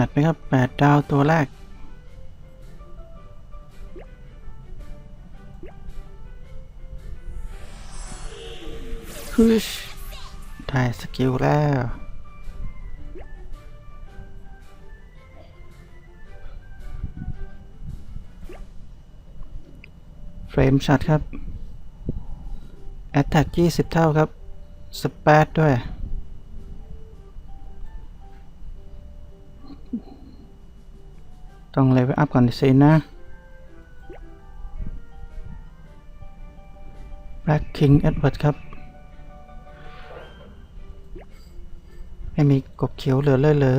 จัดไปครับแปดดาวตัวแรกฮึชได้สกิลแล้วเฟรมช็อตครับ แอตแทก20 เท่าครับ สเปดด้วย ต้องเลเวลอัพก่อนสินะ Black King Edward ครับ ไม่มีกบเขียวเหลือเลยเหรอ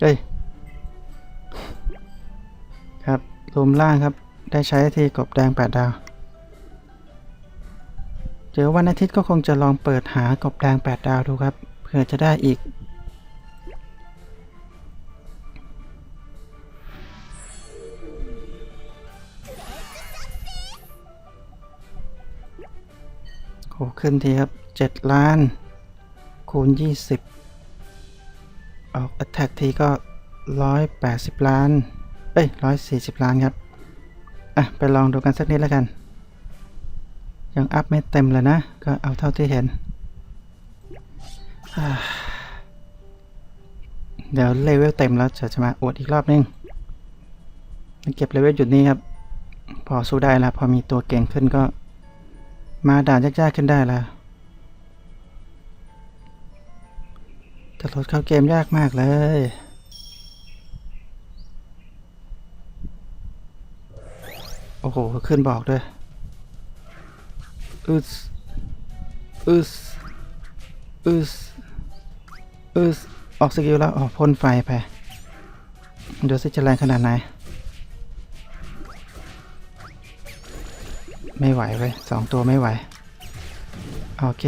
เฮ้ย ครับรูมล่างครับ ได้ใช้ทีกบแดงแปดดาว เจอวันอาทิตย์ก็คงจะลองเปิดหากบแดงแปดดาวดูครับ เผื่อจะได้อีก โหขึ้นทีครับเจ็ดล้าน คูณยี่สิบออก attack ทีก็ร้อยแปดสิบล้าน เอ้ยร้อยสี่สิบล้านครับ อะ ไปลองดูกันสักนิดแล้วกัน ยังอัพไม่เต็มเลยนะ ก็เอาเท่าที่เห็น เดี๋ยวเลเวลเต็มแล้วจะจะมาอวดอีกรอบนึง เก็บเลเวลจุดนี้ครับ พอสู้ได้แล้ว พอมีตัวเก่งขึ้นก็ มาด่านยากๆขึ้นได้แล้วแต่ลดเข้าเกมยากมากเลยโอ้โห ขึ้นบอกด้วย อึสอึสอึสอึสออกสกิลแล้วออกพ่นไฟไปดูสิจะแรงขนาดไหน ไม่ไหวเว้ยสองตัวไม่ไหว โอเค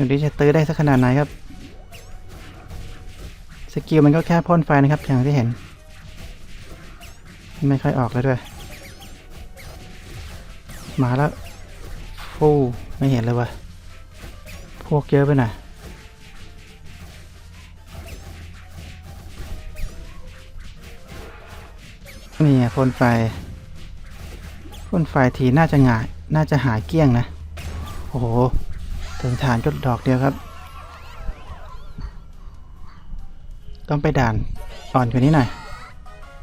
เดี๋ยวนี้จะตื้อได้สักขนาดไหนครับ สกิลมันก็แค่พ่นไฟนะครับอย่างที่เห็น ไม่ค่อยออกแล้วด้วย มาแล้วฟูไม่เห็นเลยว่ะพวกเยอะไปหน่อยนี่ไงพ่นไฟพ่นไฟทีน่าจะหงาย น่าจะหายเกลี้ยงนะ โอ้โห ถึงฐานก็ดอกเดียวครับ ต้องไปด่านอ่อนกว่านี้หน่อย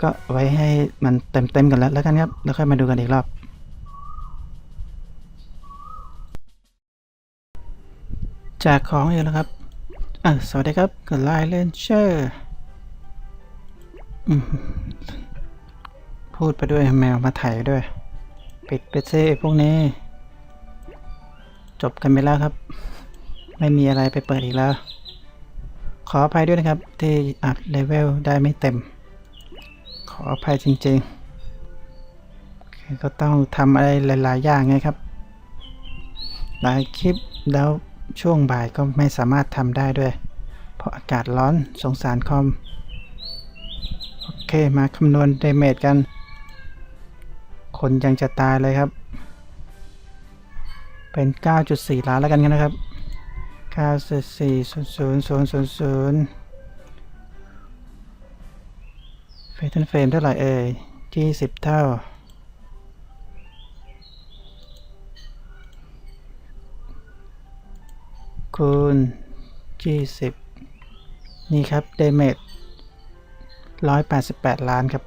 ก็ไว้ให้มันเต็มๆกันแล้วแล้วกันครับ แล้วค่อยมาดูกันอีกรอบแจกของอีกแล้วครับอะสวัสดีครับกับไลน์เลนเชอร์พูดไปด้วยแมวมาถ่ายด้วย ปิดไปซิไอ้พวกนี้ จบกันไปแล้วครับ ไม่มีอะไรไปเปิดอีกแล้ว ขออภัยด้วยนะครับ ที่อัดเลเวลได้ไม่เต็ม ขออภัยจริงๆ ก็ต้องทำอะไรหลายๆ อย่างไงครับ หลายคลิปแล้วช่วงบ่ายก็ไม่สามารถทำได้ด้วย เพราะอากาศร้อนสงสารคอม โอเคมาคำนวณเดเมจกัน คนยังจะตายเลยครับ เป็น 9.4 ล้านแล้วกันนะครับ 9.4 0 0 0 0 0เฟรนเฟรมเท่าไหร่เอ่ย20 เท่า คูณ 20 นี่ครับเดเมจ188 ล้านครับ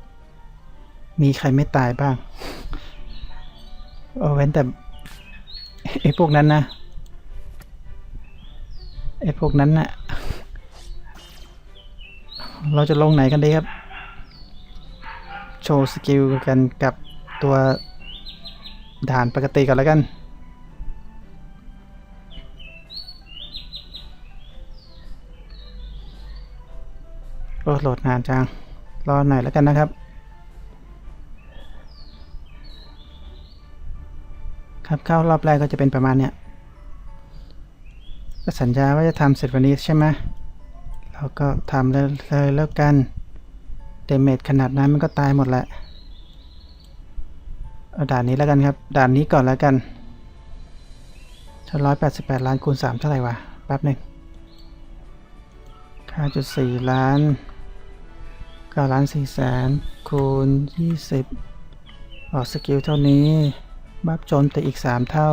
มีใครไม่ตายบ้าง โอเว้นแต่ ไอ้พวกนั้นนะไอ้พวกนั้นนะ่ะเราจะลงไหนกันดีครับ โชว์สกิลกันกับตัวด่านปกติก่อนแล้วกัน โอ้โหลดนานจัง รอหน่อยแล้วกันนะครับ ครับเข้ารอบแรกก็จะเป็นประมาณเนี้ยก็สัญญาว่าจะทำเสร็จวันนี้ใช่ไหมเราก็ทำเลยเลยแล้วกันเดเมจขนาดนั้นมันก็ตายหมดแหละเอาด่านนี้แล้วกันครับ ด่านนี้ก่อนแล้วกันถ้าร้อยแปดสิบแปดล้านคูณสามเท่าไหร่วะแป๊บหนึ่งค่าจุดสี่ล้านเก้าล้านสี่แสนคูณยี่สิบออกสกิลเท่านี้ บัฟโจมตีอีกสามเท่า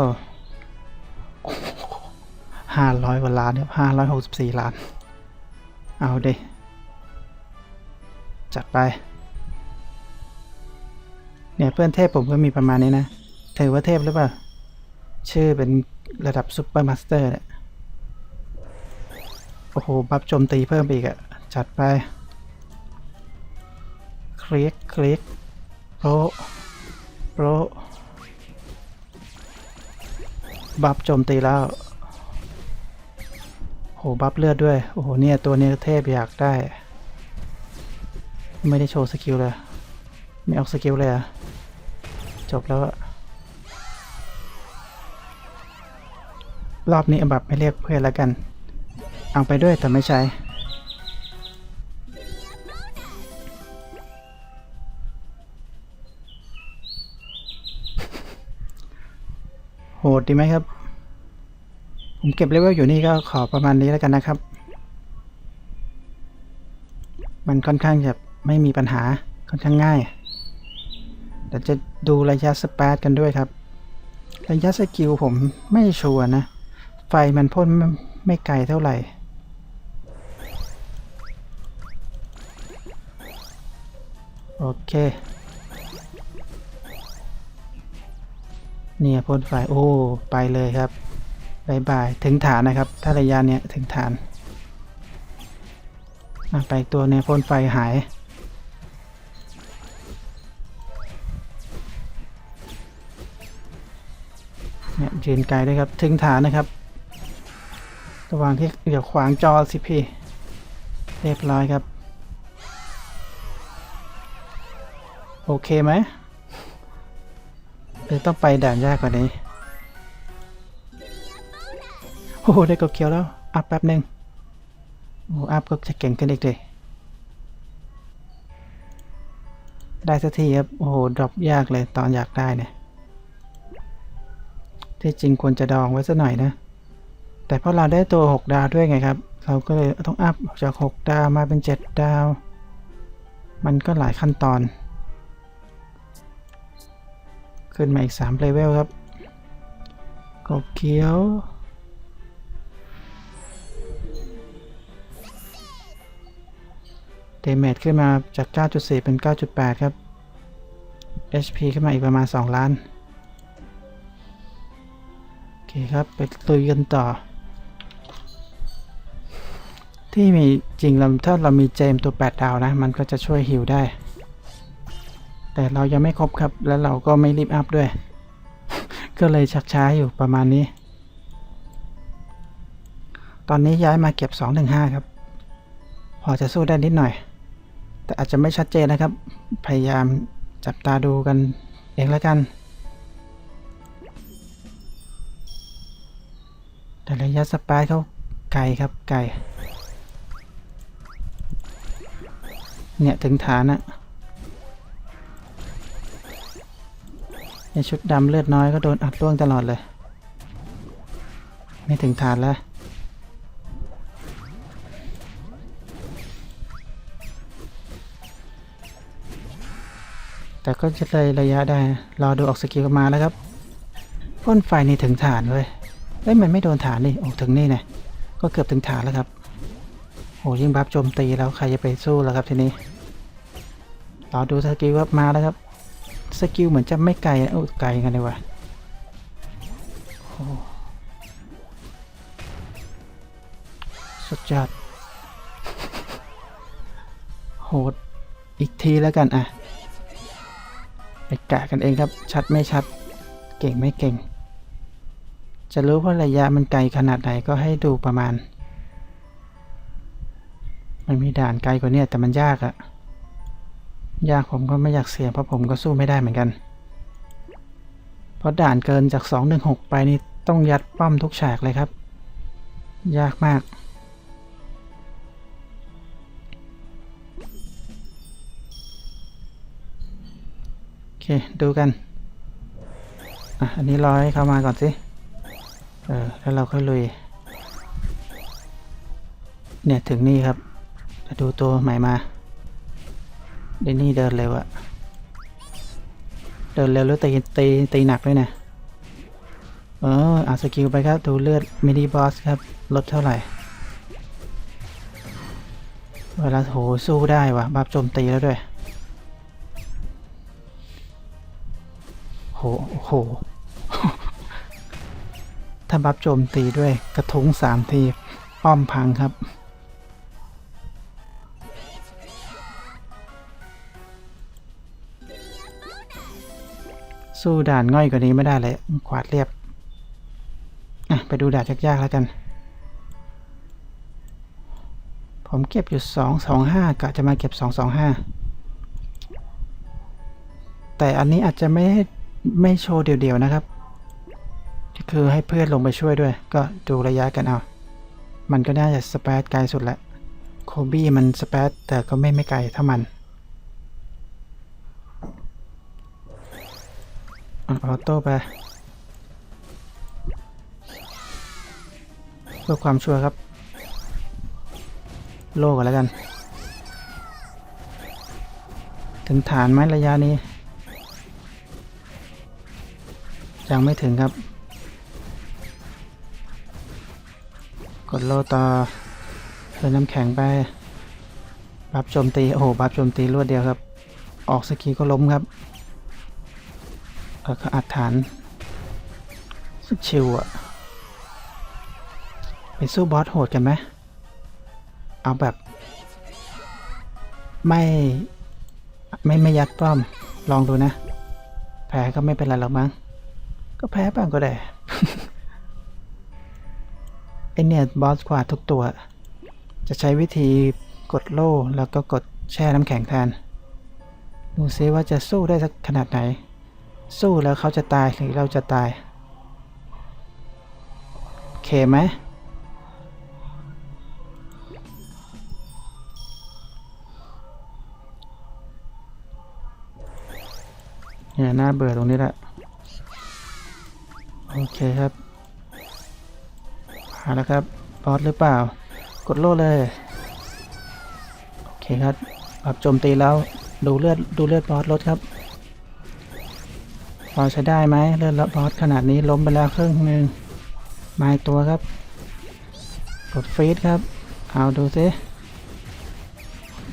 ห้าร้อยกว่าล้านครับห้าร้อยหกสิบสี่ล้าน เอาเดิจัดไป เนี่ยเพื่อนเทพผมก็มีประมาณนี้นะถือว่าเทพหรือเปล่า ชื่อเป็นระดับซุปเปอร์มาสเตอร์เนี่ยโอ้โห บัฟโจมตีเพิ่มไปอีกอะจัดไป คลิก คลิก โปรโปร บัฟโจมตีแล้วโหบัฟเลือดด้วย โอ้โห เนี่ย ตัวนี้เทพอยากได้ ไม่ได้โชว์สกิลเลย ไม่ออกสกิลเลยอะจบแล้วอะรอบนี้แบบไม่เรียกเพื่อนแล้วกัน เอาไปด้วยแต่ไม่ใช้ ดดีไหมครับ ผมเก็บเลเวลอยู่นี่ก็ขอประมาณนี้แล้วกันนะครับ มันค่อนข้างจะไม่มีปัญหาค่อนข้างง่ายเดี๋ยวจะดูระยะสเปซกันด้วยครับ ระยะสกิลผมไม่ชัวร์นะ ไฟมันพ่นไม่ไกลเท่าไหร่โอเค เนี่ยพ่นไฟโอ้ไปเลยครับบายบายถึงฐานนะครับ ถ้าระยะเนี้ยถึงฐานไปตัวเนี่ยพ่นไฟหายเนี่ยยืนไกลด้วยครับ ถึงฐานนะครับ ระหว่างที่อย่าขวางจอสิพี่ เรียบร้อยครับ โอเคไหม หรือต้องไปด่านยากกว่านี้ โอ้โห ได้กบเขียวแล้ว อัพแป๊บหนึ่งโอ้อัพก็จะเก่งขึ้นอีกเลยได้สักทีครับ โอ้โห ดรอปยากเลยตอนอยากได้เนี่ย ที่จริงควรจะดองไว้สักหน่อยนะ แต่พราะเราได้ตัว 6 ดาวด้วยไงครับ เราก็เลยต้องอัพจาก 6 ดาวมาเป็น 7 ดาว มันก็หลายขั้นตอน ขึ้นมาอีก3เลเวลครับกบเขียว เดเมจขึ้นมาจาก 9.4 เป็น 9.8 ครับ HP ขึ้นมาอีกประมาณ 2 ล้าน โอเคครับ ไปลุยกันต่อ ที่มีจริงเราถ้าเรามีเจมตัว 8 ดาวนะ มันก็จะช่วยฮิวได้ แต่เรายังไม่ครบครับ แล้วเราก็ไม่รีบอัพด้วย ก็เลยชักช้าอยู่ประมาณนี้ ตอนนี้ย้ายมาเก็บ2-5ครับ พอจะสู้ได้นิดหน่อย แต่อาจจะไม่ชัดเจนนะครับ พยายามจับตาดูกันเองแล้วกัน แต่ระยะสปายเขาไกลครับไกลเนี่ย ถึงฐานอะ ชุดดำเลือดน้อยก็โดนอัดล่วงตลอดเลย ไม่ถึงฐานแล้ว แต่ก็จะเลยระยะได้ รอดูออกสกิลมาแล้วครับพ่นไฟนี่ถึงฐานเลยเอ้ยมันไม่โดนฐานนี่โอ้ถึงนี่เนี่ยก็เกือบถึงฐานแล้วครับโอ้ยิ่งบัฟโจมตีแล้วใครจะไปสู้แล้วครับทีนี้รอดูสกิลว่ามาแล้วครับ สกิลเหมือนจะไม่ไกลนะโอ้ไกลกันเลยว่ะสุดยอดโหดอีกทีแล้วกันอะไปกะกันเองครับ ชัดไม่ชัด เก่งไม่เก่ง จะรู้ว่าระยะมันไกลขนาดไหนก็ให้ดูประมาณ มันมีด่านไกลกว่านี้แต่มันยากอะ ยากผมก็ไม่อยากเสียเพราะผมก็สู้ไม่ได้เหมือนกัน เพราะด่านเกินจาก 216 ไปนี่ต้องยัดป้อมทุกฉากเลยครับ ยากมาก โอเค ดูกัน อะ อันนี้รอให้เข้ามาก่อนสิ เออ แล้วเราค่อยลุย เนี่ย ถึงนี่ครับจะดูตัวใหม่มา เดนนี่เดินเร็วอะเดินเร็วแล้วตีตีตีหนักด้วยนะเอออะสกิลไปครับดูเลือดมินิบอสครับลดเท่าไหร่ เวลาโหสู้ได้วะบับโจมตีแล้วด้วยโหโหถ้าบัฟโจมตีด้วยกระทุ้งสามทีป้อมพังครับ สู้ด่านง่อยกว่านี้ไม่ได้เลยขวาดเรียบอะไปดูด่านยากๆแล้วกัน ผมเก็บอยู่สองสองห้ากะจะมาเก็บสองสองห้าแต่อันนี้อาจจะไม่ให้ไม่โชว์เดี่ยวๆนะครับคือให้เพื่อนลงไปช่วยด้วย ก็ดูระยะกันเอา มันก็น่าจะสเปซไกลสุดแหละโคบี้มันสเปซแต่ก็ไม่ไม่ไกลเท่ามัน อออโต้ไป เพื่อความชัวร์ครับ โล่กันแล้วกัน ถึงฐานไหมระยะนี้ ยังไม่ถึงครับ กดโล่ต่อเดินน้ำแข็งไปบัฟโจมตี โอ้โห บัฟโจมตีรวดเดียวครับ ออกสกีก็ล้มครับ เออเขาอัดฐานสุดชิวอะไปสู้บอสโหดกันไหมเอาแบบ ไม่ไม่ไม่ยัดป้อม ลองดูนะ แพ้ก็ไม่เป็นไรหรอกมั้ง ก็แพ้บ้างก็ได้ไอเนี่ยบอสกว่าทุกตัว จะใช้วิธีกดโล่แล้วก็กดแช่น้ำแข็งแทน ดูซิว่าจะสู้ได้สักขนาดไหน สู้แล้วเขาจะตายหรือเราจะตาย โอเคไหมเนี่ยน่าเบื่อตรงนี้แหละ โอเคครับมาแล้วครับบอสหรือเปล่า กดโล่เลย โอเคครับปรับโจมตีแล้ว ดูเลือด ดูเลือดบอสลดครับ พอใช้ได้ไหมเลือดบอสขนาดนี้ล้มไปแล้วครึ่งหนึ่งมาตัวครับ กดฟีดครับ เอาดูซิ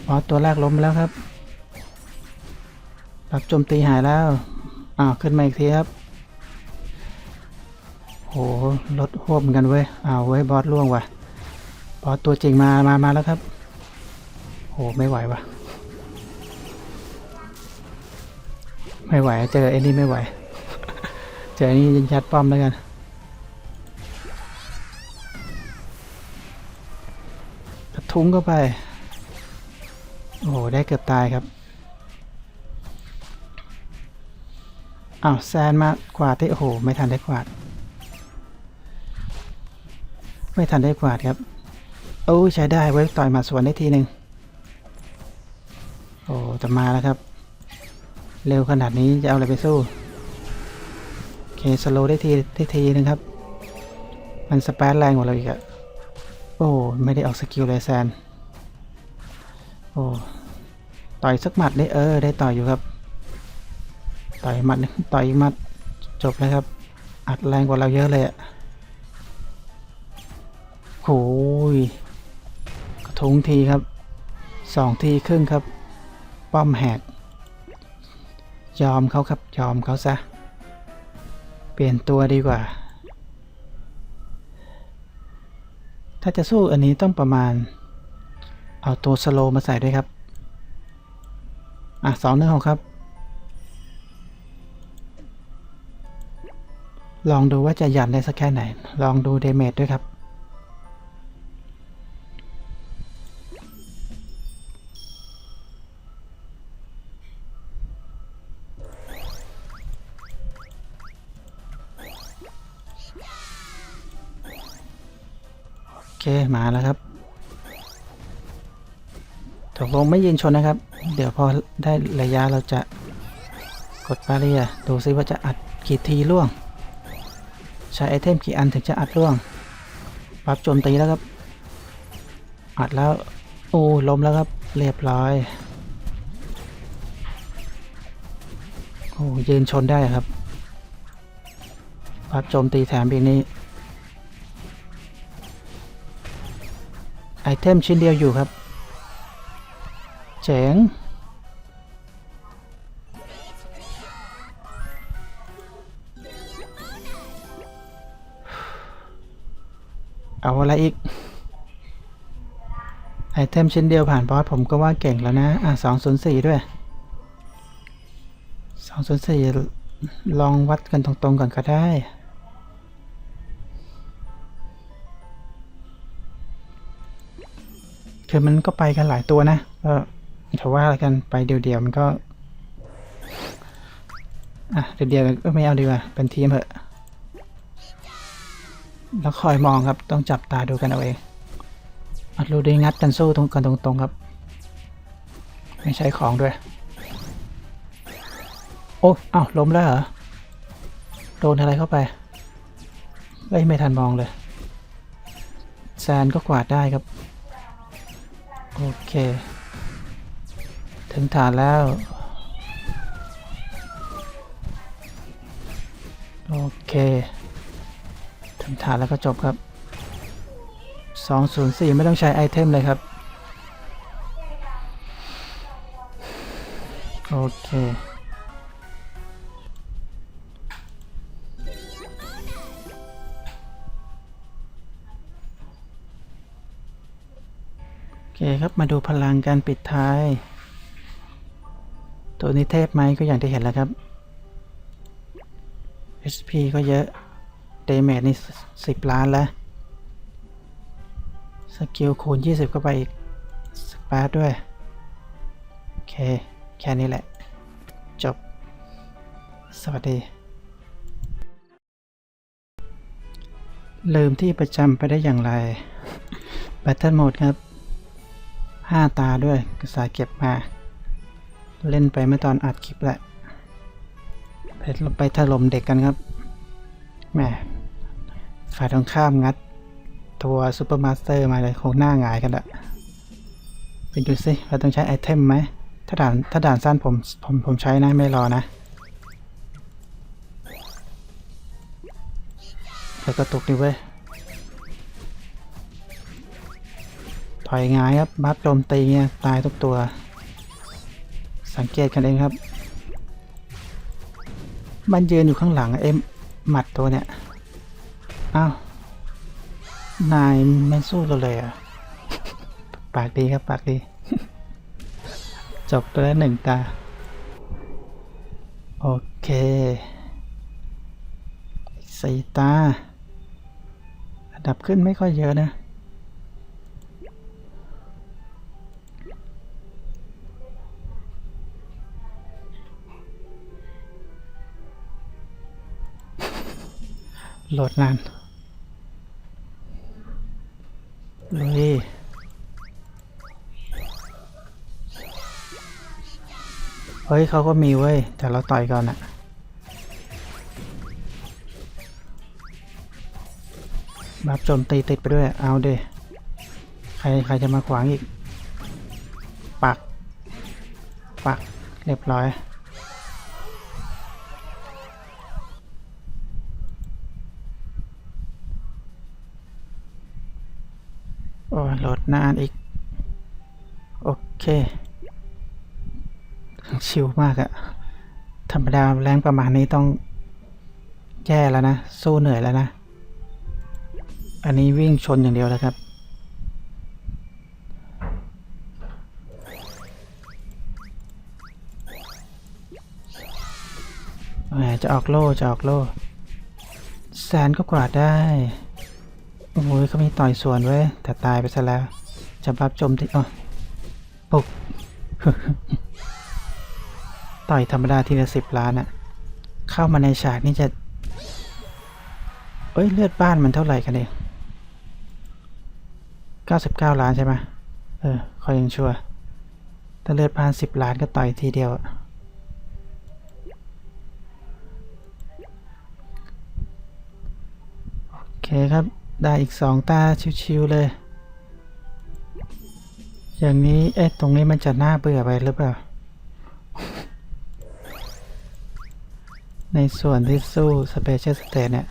บอสตัวแรกล้มแล้วครับรับโจมตีหายแล้วอ้าวขึ้นมาอีกทีครับโหลดหวบกันเว้ยอ้าวเว้ยบอสล่วงว่ะบอสตัวจริงมามามาแล้วครับโหไม่ไหวว่ะ ไม่ไหว เจอไอ้นี่ไม่ไหว เจอไอ้นี่ยัดป้อมแล้วกัน กระทุ้งเข้าไป โอ้โห ได้เกือบตายครับ อ้าวแซนมากวาดที่โอ้โห ไม่ทันได้กวาด ไม่ทันได้กวาดครับ โอ้ใช้ได้ไว้ต่อยมาสวนได้ทีหนึ่งโอ้จะมาแล้วครับ เร็วขนาดนี้จะเอาอะไรไปสู้โอเคสโลได้ทีได้ทีนึงครับ มันสเปซแรงกว่าเราอีกอะโอ้ไม่ได้ออกสกิลเลยแซนโอ้ต่อยสักหมัดได้เออได้ต่อยอยู่ครับ ต่อยหมัดหนึ่งต่อยหมัดจบแล้วครับ อัดแรงกว่าเราเยอะเลยอะโอ้ยกระทุงทีครับสองทีครึ่งครับ ป้อมแหก ยอมเขาครับ ยอมเขาซะ เปลี่ยนตัวดีกว่า ถ้าจะสู้อันนี้ต้องประมาณ เอาตัวสโลมาใส่ด้วยครับ อะสองหนึ่งหกครับ ลองดูว่าจะยันได้สักแค่ไหน ลองดูเดเมจด้วยครับ มาแล้วครับตกลงไม่ยืนชนนะครับ เดี๋ยวพอได้ระยะเราจะกดบาเรียดูซิว่าจะอัดกี่ทีล่วง ใช้ไอเทมกี่อันถึงจะอัดล่วงปรับโจมตีแล้วครับ อัดแล้ว โอ้ล้มแล้วครับ เรียบร้อย โอ้ยืนชนได้ครับปรับโจมตีแถมอีกนี้ ไอเทมชิ้นเดียวอยู่ครับ เจ๋ง เอาอะไรอีก ไอเทมชิ้นเดียวผ่านบอสผมก็ว่าเก่งแล้วนะ อะสองศูนย์สี่ด้วยสองศูนย์สี่ลองวัดกันตรงๆก่อนก็ได้ คือมันก็ไปกันหลายตัวนะก็ถือว่ากันไปเดียวๆมันก็อะเดียวๆก็ไม่เอาดีกว่าเป็นทีมเถอะแล้วคอยมองครับต้องจับตาดูกันเอาเองอัดรูดีงัดกันสู้ตรงกันตรงๆครับ ไม่ใช้ของด้วย โอ้อ้าวล้มแล้วเหรอโดนอะไรเข้าไปไม่ทันมองเลยแซนก็กวาดได้ครับ โอเค ถึงฐานแล้ว โอเค ถึงฐานแล้วก็จบครับ 204 ไม่ต้องใช้ไอเทมเลยครับ โอเค คครับมาดูพลังการปิดท้าย ตัวนี้เทพไหมก็อย่างที่เห็นแล้วครับ HP ก็เยอะเดเมจนี่สิบล้านแล้ว สกิลคูณ 20ก็ไปอีกสปาร์ด้วย โอเค แค่นี้แหละ จบ สวัสดี ลืมที่ประจำไปได้อย่างไร Battle Mode ครับ 5ตาด้วยกระสายเก็บมา เล่นไปเมื่อตอนอัดคลิปแหละไปไปถล่มเด็กกันครับแหมฝ่ายตรงข้ามงัด ตัวซูเปอร์มาสเตอร์มาเลยคงหน้าหงายกันละไปดูสิว่าต้องใช้ไอเทมไหมถ้าด่านถ้าด่านสั้นผมผมผมใช้นะไม่รอนะแล้วก็ตกดิเว้ย อยหงายครับ บัฟโจมตีเนี่ยตายทุกตัว สังเกตกันเองครับ มันยืนอยู่ข้างหลังเอ็มหมัดตัวเนี่ยอ้าวนายไม่สู้เราเลยอะ ปากดีครับปากดี จบตัวละหนึ่งตา โอเคสี่ตาระดับขึ้นไม่ค่อยเยอะนะ โหลดนานเลยเฮ้ยเขาก็มีเว้ย แต่เราต่อยก่อนอะบัฟโจมตีติดไปด้วย เอาเดใครใครจะมาขวางอีก ปัก ปัก เรียบร้อย โอ้ยโหลด นานอีก โอเค ชิวมากอะธรรมดาแรงประมาณนี้ต้องแย่แล้วนะ สู้เหนื่อยแล้วนะ อันนี้วิ่งชนอย่างเดียวแล้วครับแหมจะออกโล่จะออกโล่แสนก็กวาดได้ โอ้ยเขามีต่อยสวนไว้ยแต่ตายไปซะแล้วจะบับจมที่อ๋อปุกต่อยธรรมดาทีละสิบล้านอะเข้ามาในฉากนี่จะเอ้ยเลือดบ้านมันเท่าไหร่กันเอง99ล้านใช่ไหมเออคอยยังชัวร์ถ้าเลือดพาน10ล้านก็ต่อยทีเดียวอะโอเคครับ ได้อีกสองตาชิวๆเลย อย่างนี้เอ๊ะตรงนี้มันจะน่าเบื่อไปหรือเปล่า ในส่วนที่สู้สเปเชียลสเตทเนี่ย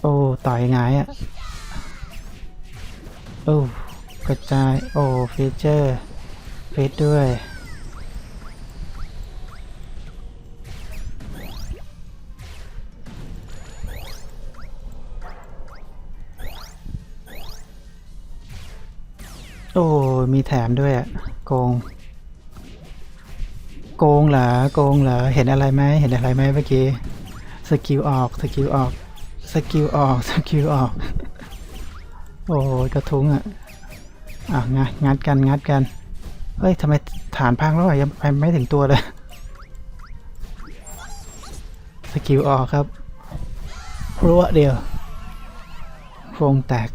โอ้ ต่อยงายอะ่ะ โอ้ กระจาย โอ้ฟีเจอร์ฟีดด้วย แถมด้วยอะโกง โกงเหรอโกงเหรอเห็นอะไรไหมเห็นอะไรไหมเมื่อกี้สกิลออกสกิลออกสกิลออกสกิลออก โอ้ยกระทุ้งอะอะงัดงัดกันงัดกันเฮ้ยทำไมฐานพังแล้วอะยังไปไม่ถึงตัวเลยสกิลออกครับรัวเดียวโครงแตก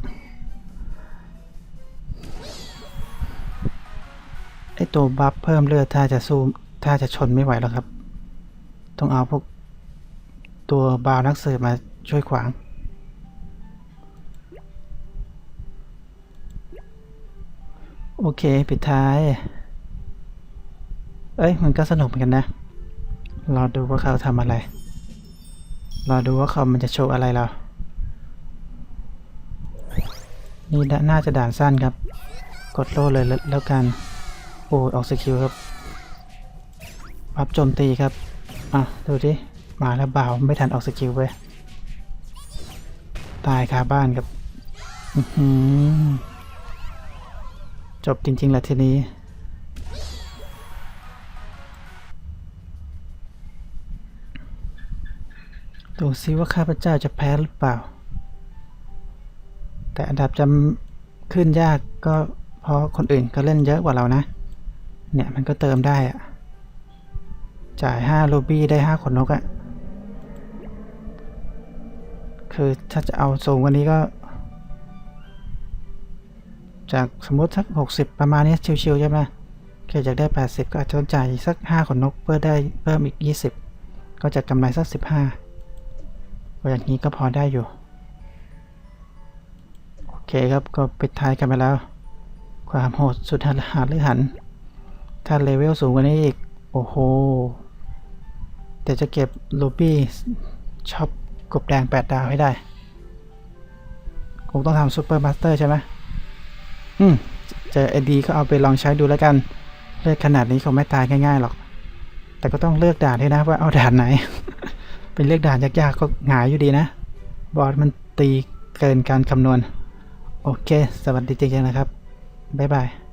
ตัวบัฟเพิ่มเลือดถ้าจะสู้ถ้าจะชนไม่ไหวแล้วครับ ต้องเอาพวกตัวบาวนักสืบมาช่วยขวาง โอเค ปิดท้าย เอ้ย มันก็สนุกเหมือนกันนะ รอดูว่าเขาทำอะไร รอดูว่าเขามันจะโชว์อะไรเรา นี่น่าจะด่านสั้นครับ กดโล่เลยแล้วกัน โอ้ออกสกิลครับพับโจมตีครับ อะ ดูดิ มาแล้วบ่าว ไม่ทันออกสกิลเว้ยตายคาบ้านครับจบจริงๆแหละทีนี้ ดูซิว่าข้าพเจ้าจะแพ้หรือเปล่า แต่อันดับจำขึ้นยากก็เพราะคนอื่นก็เล่นเยอะกว่าเรานะ เนี่ยมันก็เติมได้อะจ่าย5โลบี้ได้5ขนนกอะคือถ้าจะเอาสูงกว่านี้ก็ จากสมมติสัก60 ประมาณนี้ชิวๆใช่ไหมแค่อยากได้ 80 ก็อาจจะต้องจ่ายสัก 5 ขนนกเพื่อได้เพิ่มอีก 20 ก็จะกำไรสัก 15ก็อย่างนี้ก็พอได้อยู่ โอเคครับก็ปิดท้ายกันไปแล้ว ความโหดสุดหันหันหรือหัน ถ้าเลเวลสูงกว่านี้อีก โอ้โหแต่จะเก็บโลบี้ช็อปกบแดง 8 ดาวให้ได้ คงต้องทำซูเปอร์มาสเตอร์ใช่ไหมอืม เจอไอดีก็เอาไปลองใช้ดูแล้วกัน เลือกขนาดนี้คงไม่ตายง่ายๆหรอก แต่ก็ต้องเลือกด่านด้วยนะว่าเอาด่านไหน เป็นเลือกด่านยากๆก็หงายอยู่ดีนะ บอสมันตีเกินการคำนวณ โอเค สวัสดีจริงๆนะครับ บ๊ายบาย